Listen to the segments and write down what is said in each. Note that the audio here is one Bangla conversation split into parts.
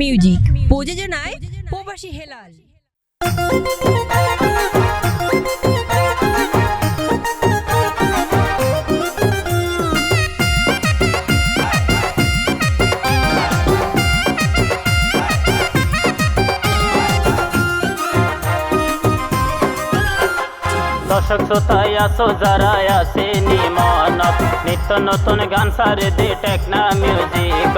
মিউজিক প্রযোজনায় প্রবাসী হেলাল। দর্শক শ্রোতায় আসো, যারা আসে নিমনত নিত্য নতুন গান সারে দে টেকনা মিউজিক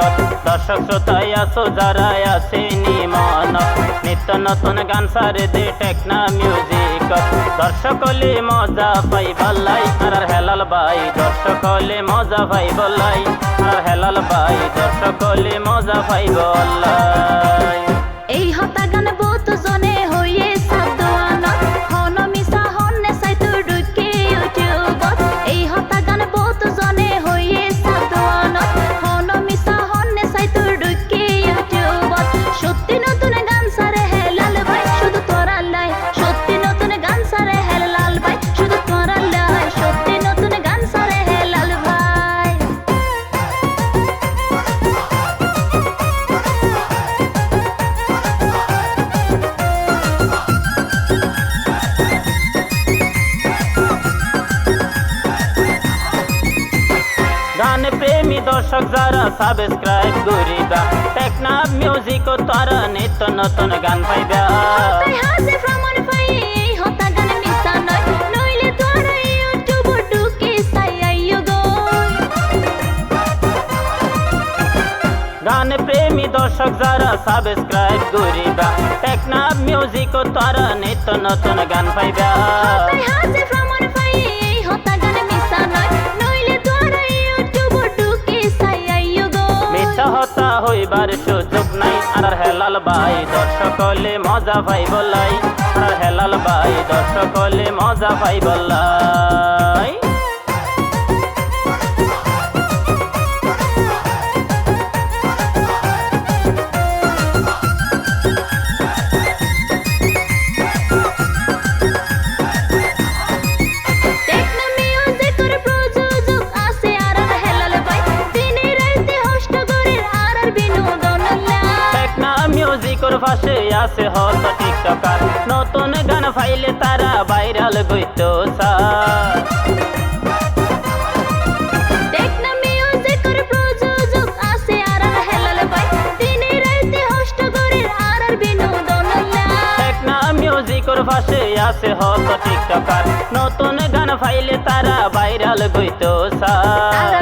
দর্শক শ্রোতায় আসো, যারা আসে নিমনত নিত্য নতুন গান সারে দে টেকনা মিউজিক দর্শক হলে মজা পাই বল্লাই, আর হেলাল বাই দর্শক হলে মজা পাই বল্লাই, আর হেলাল বাই দর্শক হলে মজা পাই বল্লাই। প্রেমী দর্শক যারা সাবস্ক্রাইব করিবা টেকনা মিউজিক তারা নিত্য নতুন গান পাইবা। গান প্রেমী দর্শক যারা সাবস্ক্রাইব করিবা টেকনা মিউজিক তারা নিত্য নতুন গান পাইবা। হেলাল বাই দর্শক হলে মজা পাই বলাই হেলাল বাই দর্শক হলে মজা পাই বলাই পাশে আছে হত টিকটকার। নতুন গান ফাইলে তারা ভাইরাল গইতো মিউজিকের প্রযোজক আছে পাশে হত টিকটকার। নতুন গান ফাইলে তারা ভাইরাল গইতো স্যার।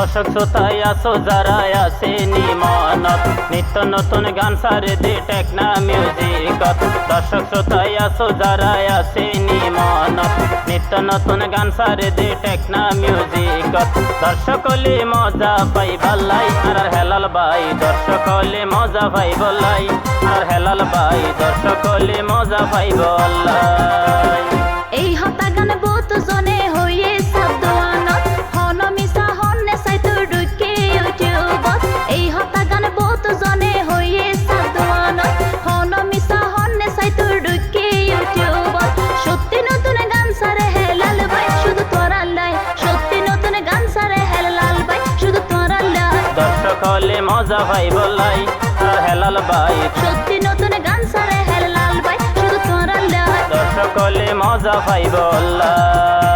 দর্শক শ্রোতায় আসো, যারা আছে নিমনত। নিত্য নতুন গান সারে দে টেকনা মিউজিক দর্শক শ্রোতায় আসো, যারা আছে নিমনত। নিত্য নতুন গান সারে দে টেকনা মিউজিক দর্শক হলে মজা পাই বল্লাই, আর হেলাল বাই দর্শক হলে মজা পাই বল্লাই, আর হেলাল বাই দর্শক হলে মজা পাই বল্লাই। হলে মজা ভাই বলাই। আর হেলাল ভাই। সত্যি নতুন গান সারে হেলাল ভাই শুধু তোরা লাই দর্শক মজা ভাই আল্লাহ